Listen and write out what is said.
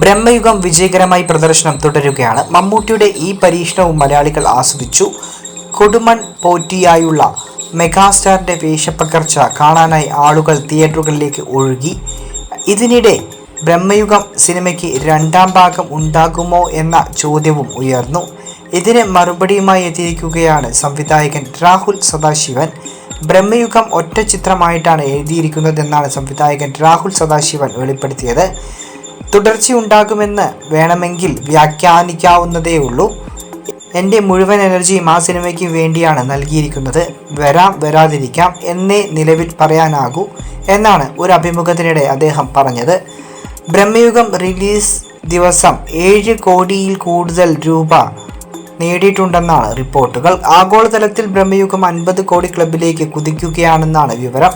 ബ്രഹ്മയുഗം വിജയകരമായി പ്രദർശനം തുടരുകയാണ്. മമ്മൂട്ടിയുടെ ഈ പരീക്ഷണവും മലയാളികൾ ആസ്വദിച്ചു. കൊടുമൺ പോറ്റിയായുള്ള മെഗാസ്റ്റാറിന്റെ വേഷപ്പകർച്ച കാണാനായി ആളുകൾ തിയേറ്ററുകളിലേക്ക് ഒഴുകി. ഇതിനിടെ ബ്രഹ്മയുഗം സിനിമയ്ക്ക് രണ്ടാം ഭാഗം ഉണ്ടാകുമോ എന്ന ചോദ്യവും ഉയർന്നു. ഇതിന് മറുപടിയുമായി എത്തിയിരിക്കുകയാണ് സംവിധായകൻ രാഹുൽ സദാശിവൻ. ബ്രഹ്മയുഗം ഒറ്റ ചിത്രമായിട്ടാണ് എഴുതിയിരിക്കുന്നതെന്നാണ് സംവിധായകൻ രാഹുൽ സദാശിവൻ വെളിപ്പെടുത്തിയത്. തുടർച്ചയുണ്ടാകുമെന്ന് വേണമെങ്കിൽ വ്യാഖ്യാനിക്കാവുന്നതേ ഉള്ളൂ എന്റെ മുഴുവൻ എനർജിയും ആ സിനിമയ്ക്ക് വേണ്ടിയാണ് നൽകിയിരിക്കുന്നത്. വരാം വരാതിരിക്കാം എന്നേ നിലവിൽ പറയാനാകൂ എന്നാണ് ഒരു അഭിമുഖത്തിനിടെ അദ്ദേഹം പറഞ്ഞത്. ബ്രഹ്മയുഗം റിലീസ് ദിവസം ഏഴ് കോടിയിൽ കൂടുതൽ രൂപ നേടിയിട്ടുണ്ടെന്നാണ് റിപ്പോർട്ടുകൾ. ആഗോളതലത്തിൽ ബ്രഹ്മയുഗം അൻപത് കോടി ക്ലബിലേക്ക് കുതിക്കുകയാണെന്നാണ് വിവരം.